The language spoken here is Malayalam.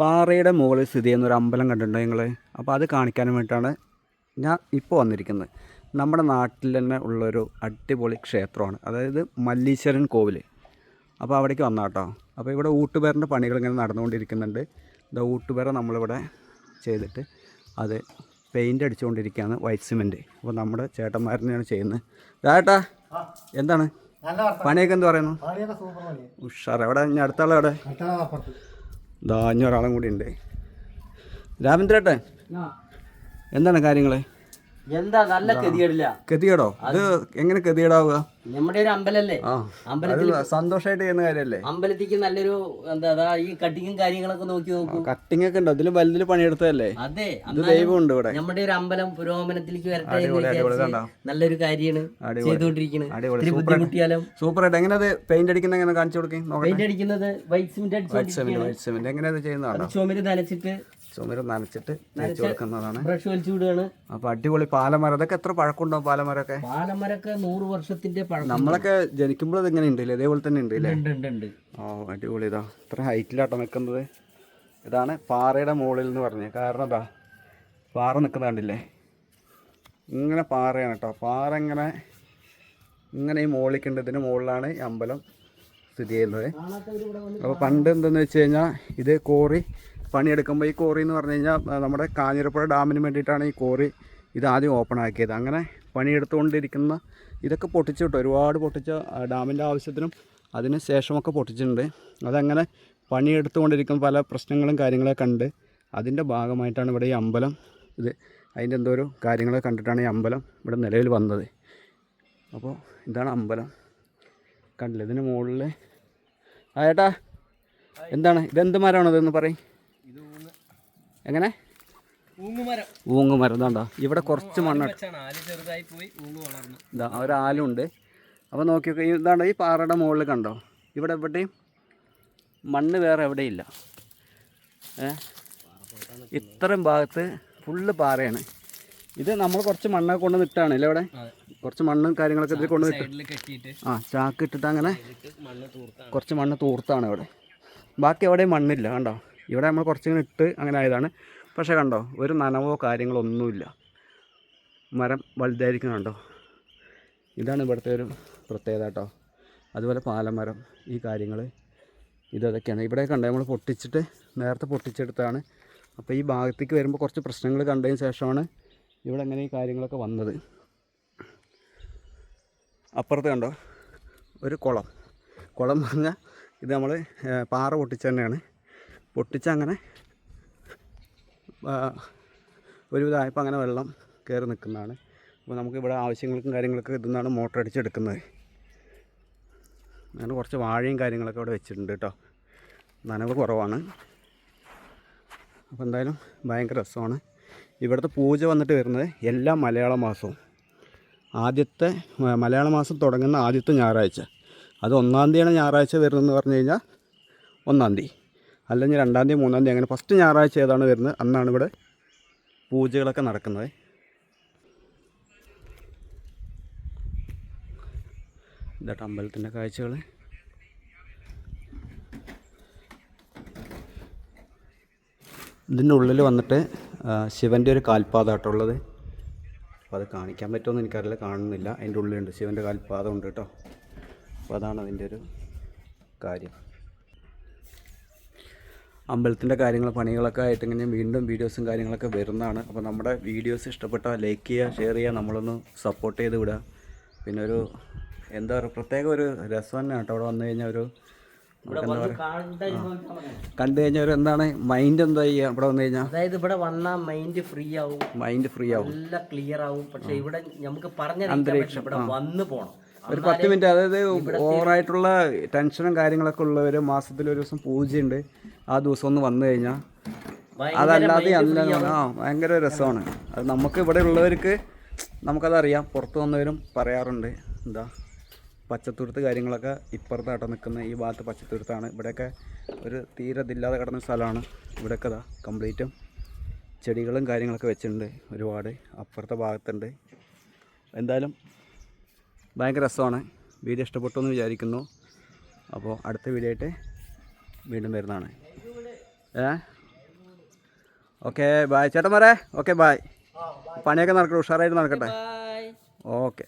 പാറയുടെ മുകളിൽ സ്ഥിതി ചെയ്യുന്ന ഒരു അമ്പലം കണ്ടിട്ടുണ്ടോ നിങ്ങൾ അപ്പോൾ അത് കാണിക്കാൻ വേണ്ടിയിട്ടാണ് ഞാൻ ഇപ്പോൾ വന്നിരിക്കുന്നത്. നമ്മുടെ നാട്ടിൽ തന്നെ ഉള്ളൊരു അടിപൊളി ക്ഷേത്രമാണ്. അതായത് മല്ലീശ്വരൻ കോവിൽ അപ്പോൾ അവിടേക്ക് വന്നാ കേട്ടോ. അപ്പോൾ ഇവിടെ ഊട്ടുപേരന്റെ പണികൾ ഇങ്ങനെ നടന്നുകൊണ്ടിരിക്കുന്നുണ്ട്. ഇത് ഊട്ടുപേര നമ്മളിവിടെ ചെയ്തിട്ട് അത് പെയിന്റ് അടിച്ചുകൊണ്ടിരിക്കുകയാണ് വൈറ്റ് സിമെന്റ് അപ്പോൾ നമ്മുടെ ചേട്ടന്മാരനെയാണ് ചെയ്യുന്നത്. ചേട്ടാ എന്താണ്. പണിയൊക്കെ എന്ത് പറയുന്നു. ഉഷാർ എവിടെ? ഇനി അടുത്ത ആളെവിടെ മറ്റന്നാൾ അഞ്ഞൊരാളും ഒരാളും കൂടി ഉണ്ട് രാമേന്ദ്രേട്ടൻ എന്താണ് കാര്യങ്ങൾ എന്താ നല്ല ഗതികേടില്ല ഗതികേടോ ഇത് എങ്ങനെ ഗതികേടാവുക നമ്മുടെ ഒരു അമ്പലല്ലേ? അമ്പലത്തിൽ സന്തോഷമായിട്ട് ചെയ്യുന്ന കാര്യല്ലേ? അമ്പലത്തിക്ക് നല്ലൊരു എന്താ ഈ കട്ടിങ്ങും കാര്യങ്ങളൊക്കെ നോക്കി നോക്കൂ. കട്ടിങ് ഒക്കെ ഉണ്ടോ. അതിൽ വലുതിൽ പണിയെടുത്തതല്ലേ? അതെ. ദൈവം ഉണ്ട് ഇവിടെ. നമ്മുടെ ഒരു അമ്പലം പുരോഗമനത്തിലേക്ക് വരട്ടെ? നല്ലൊരു കാര്യമാണ്. ചെയ്തുകൊണ്ടിരിക്കുന്നത് സൂപ്പർ. ബുദ്ധിമുട്ടിയാലും സൂപ്പറായിട്ട്. എങ്ങനെ അത് പെയിന്റ് അടിക്കുന്ന എങ്ങനെ കാണിച്ചു കൊടുക്കും? പെയിന്റ് അടിക്കുന്നത് white cement white seven white seven എങ്ങനെ അത് ചെയ്യുന്നതാണോ ചുമര് നനച്ചിട്ട് ചുമര് നനച്ചിട്ട് തേച്ച് കൊടുക്കുന്നതാണ്. ബ്രഷ് വലിച്ചു വിടുകയാണ്. അപ്പൊ അടിപൊളി പാലമരം. അതൊക്കെ എത്ര പഴക്കമുണ്ടാവും പാലമരമൊക്കെ? പാലമരൊക്കെ നൂറ് വർഷത്തിന്റെ പഴക്കം നമ്മളൊക്കെ ജനിക്കുമ്പോൾ അത് ഇങ്ങനെ ഉണ്ടല്ലേ? ഇതേപോലെ തന്നെ ഉണ്ട് അല്ലേ ഉണ്ട് ഉണ്ട് ഉണ്ട്. ഓ അടിപൊളി ഇതാ. ഇത്ര ഹൈറ്റിലാട്ടോ നിൽക്കുന്നത് ഇതാണ് പാറയുടെ മുകളിൽ എന്ന് പറഞ്ഞത്. കാരണം എന്താ? പാറ നിൽക്കുന്ന കണ്ടില്ലേ? ഇങ്ങനെ പാറയാണ് കേട്ടോ പാറ ഇങ്ങനെ ഇങ്ങനെ ഈ മുകളിലേക്കുണ്ട് ഇതിന് മുകളിലാണ് ഈ അമ്പലം സ്ഥിതി ചെയ്യുന്നത്. അപ്പോൾ പണ്ട് എന്തെന്ന് വെച്ച് കഴിഞ്ഞാൽ ഇത് കോറി പണിയെടുക്കുമ്പോൾ ഈ കോറി എന്ന് പറഞ്ഞു കഴിഞ്ഞാൽ നമ്മുടെ കാഞ്ഞിരപ്പുഴ ഡാമിന് വേണ്ടിയിട്ടാണ് ഈ കോറി ഇത് ആദ്യം ഓപ്പൺ ആക്കിയത്. അങ്ങനെ പണിയെടുത്തുകൊണ്ടിരിക്കുന്ന ഇതൊക്കെ പൊട്ടിച്ചു കിട്ടും. ഒരുപാട് പൊട്ടിച്ച ഡാമിന്റെ ആവശ്യത്തിനും അതിന് ശേഷമൊക്കെ പൊട്ടിച്ചിട്ടുണ്ട്. അതങ്ങനെ പണിയെടുത്തുകൊണ്ടിരിക്കുന്ന പല പ്രശ്നങ്ങളും കാര്യങ്ങളൊക്കെ കണ്ട് അതിന്റെ ഭാഗമായിട്ടാണ് ഇവിടെ ഈ അമ്പലം ഇത് അതിന്റെ എന്തോ ഒരു കാര്യങ്ങളൊക്കെ കണ്ടിട്ടാണ് ഈ അമ്പലം ഇവിടെ നിലവിൽ വന്നത്. അപ്പോൾ ഇതാണ് അമ്പലം. കണ്ടില്ല? ഇതിന് മുകളിൽ ആ ഏട്ടാ എന്താണ്? ഇതെന്ത് മരമാണോ ഇതെന്ന് പറയും. എങ്ങനെ? ഊങ്ങുമരം. ഇതാണ്ടോ? ഇവിടെ കുറച്ച് മണ്ണ് ഇതാ ഒരാലുണ്ട് അപ്പോൾ നോക്കി നോക്കി ഇതാണ്ടോ ഈ പാറയുടെ മുകളിൽ കണ്ടോ? ഇവിടെ എവിടെയും മണ്ണ് വേറെ എവിടെയില്ല. ഏ? ഇത്രയും ഭാഗത്ത് ഫുള്ള് പാറയാണ്. ഇത് നമ്മൾ കുറച്ച് മണ്ണൊക്കെ കൊണ്ട് നിട്ടാണ് അല്ലേ ഇവിടെ? കുറച്ച് മണ്ണും കാര്യങ്ങളൊക്കെ ഇതിൽ കൊണ്ട് നിട്ട്. ആ ചാക്ക് ഇട്ടിട്ട് അങ്ങനെ കുറച്ച് മണ്ണ് തൂർത്താണ് ഇവിടെ. ബാക്കി എവിടെയും മണ്ണില്ല കണ്ടോ? ഇവിടെ നമ്മൾ കുറച്ചിങ്ങനെ ഇട്ട് അങ്ങനെ ആയതാണ്. പക്ഷേ കണ്ടോ ഒരു നനവോ കാര്യങ്ങളോ ഒന്നുമില്ല. മരം വലുതായിരിക്കുന്നുണ്ടോ ഇതാണ് ഇവിടുത്തെ ഒരു പ്രത്യേകത കേട്ടോ. അതുപോലെ പാലമരം ഈ കാര്യങ്ങൾ ഇതൊക്കെയാണ്. ഇവിടെ കണ്ടോ നമ്മൾ പൊട്ടിച്ചിട്ട് നേരത്തെ പൊട്ടിച്ചെടുത്താണ് അപ്പോൾ ഈ ഭാഗത്തേക്ക് വരുമ്പോൾ കുറച്ച് പ്രശ്നങ്ങൾ കണ്ടതിന് ശേഷമാണ് ഇവിടെ അങ്ങനെ ഈ കാര്യങ്ങളൊക്കെ വന്നത്. അപ്പുറത്ത് കണ്ടോ ഒരു കുളം. കുളം പറഞ്ഞാൽ ഇത് നമ്മൾ പാറ പൊട്ടിച്ച് തന്നെയാണ്. പൊട്ടിച്ച് അങ്ങനെ ഒരുവിധമായപ്പോൾ അങ്ങനെ വെള്ളം കയറി നിൽക്കുന്നതാണ്. അപ്പോൾ നമുക്ക് ഇവിടെ ആവശ്യങ്ങൾക്കും കാര്യങ്ങൾക്കും ഇതിൽ മോട്ടർ അടിച്ചെടുക്കുന്നത്. അങ്ങനെ കുറച്ച് വാഴയും കാര്യങ്ങളൊക്കെ ഇവിടെ വെച്ചിട്ടുണ്ട് കേട്ടോ. നനവ് കുറവാണ്. അപ്പോൾ എന്തായാലും ഭയങ്കര രസമാണ്. ഇവിടുത്തെ പൂജ വന്നിട്ട് വരുന്നത് എല്ലാ മലയാള മാസവും. ആദ്യത്തെ മലയാള മാസം തുടങ്ങുന്ന ആദ്യത്തെ ഞായറാഴ്ച. അത് ഒന്നാം തീയതിയാണ് ഞായറാഴ്ച വരുന്നതെന്ന് പറഞ്ഞു കഴിഞ്ഞാൽ ഒന്നാം തീയതി. അല്ലെങ്കിൽ രണ്ടാം തീയതി മൂന്നാം തീയതി അങ്ങനെ ഫസ്റ്റ് ഞായറാഴ്ച ഏതാണ് വരുന്നത്? അന്നാണ് ഇവിടെ പൂജകളൊക്കെ നടക്കുന്നത്. ഇതാട്ട് അമ്പലത്തിന്റെ കാഴ്ചകൾ. ഇതിന്റെ ഉള്ളിൽ വന്നിട്ട് ശിവന്റെ ഒരു കാൽപാതാട്ടുള്ളത് അപ്പോൾ അത് കാണിക്കാൻ പറ്റുമെന്ന് എനിക്കറിയില്ല കാണുന്നില്ല. അതിന്റെ ഉള്ളിലുണ്ട് ശിവന്റെ കാൽപാതം ഉണ്ട് കേട്ടോ. അപ്പോൾ അതാണ് അതിന്റെ ഒരു കാര്യം. അമ്പലത്തിന്റെ കാര്യങ്ങൾ പണികളൊക്കെ ആയിട്ട് ഇങ്ങനെ വീണ്ടും വീഡിയോസും കാര്യങ്ങളൊക്കെ വരുന്നതാണ്. അപ്പോൾ നമ്മുടെ വീഡിയോസ് ഇഷ്ടപ്പെട്ടാൽ ലൈക്ക് ചെയ്യുക ഷെയർ ചെയ്യുക നമ്മളൊന്ന് സപ്പോർട്ട് ചെയ്ത് വിടുക. പിന്നെ ഒരു എന്താ പറയുക പ്രത്യേക ഒരു രസം തന്നെ കേട്ടോ അവിടെ വന്നു കഴിഞ്ഞാൽ ഒരു കണ്ടു കഴിഞ്ഞാൽ ഒരു എന്താണ് മൈൻഡ് എന്താ ചെയ്യുക ഇവിടെ വന്നു കഴിഞ്ഞാൽ? അതായത് ഇവിടെ വന്നാൽ മൈൻഡ് ഫ്രീ ആവും. മൈൻഡ് ഫ്രീ ആവും. നല്ല ക്ലിയർ ആവും. പക്ഷേ ഇവിടെ നമുക്ക് പറഞ്ഞ അന്തരീക്ഷം ഇവിടെ വന്ന് പോണം. ഒരു പത്ത് മിനിറ്റ് അതായത് ഓവറായിട്ടുള്ള ടെൻഷനും കാര്യങ്ങളൊക്കെ ഉള്ളവർ മാസത്തിൽ ഒരു ദിവസം പൂജയുണ്ട്. ആ ദിവസം ഒന്ന് വന്നു കഴിഞ്ഞാൽ അതല്ലാതെ അല്ല ആ ഭയങ്കര രസമാണ്. അത് നമുക്ക് ഇവിടെ ഉള്ളവർക്ക് നമുക്കതറിയാം. പുറത്ത് വന്നവരും പറയാറുണ്ട്. എന്താ പച്ചത്തുരുത്ത് കാര്യങ്ങളൊക്കെ ഇപ്പുറത്തായിട്ട് നിൽക്കുന്ന ഈ ഭാഗത്ത് പച്ചത്തുരുത്താണ്. ഇവിടെയൊക്കെ ഒരു തീരെ ഇതില്ലാതെ കിടന്ന സ്ഥലമാണ്. ഇവിടെയൊക്കെ ഇതാ കംപ്ലീറ്റും ചെടികളും കാര്യങ്ങളൊക്കെ വെച്ചിട്ടുണ്ട് ഒരുപാട്. അപ്പുറത്തെ ഭാഗത്തുണ്ട്. എന്തായാലും ഭയങ്കര രസമാണ്. വീഡിയോ ഇഷ്ടപ്പെട്ടു എന്ന് വിചാരിക്കുന്നു. അപ്പോൾ അടുത്ത വീഡിയോ ആയിട്ട് വീണ്ടും വരുന്നതാണ്. ഏ? ഓക്കെ ബായ് ചേട്ടന്മാരെ ഓക്കെ ബായ് പണിയൊക്കെ നടക്കട്ടെ ഉഷാറായിട്ട് നടക്കട്ടെ. ഓക്കെ.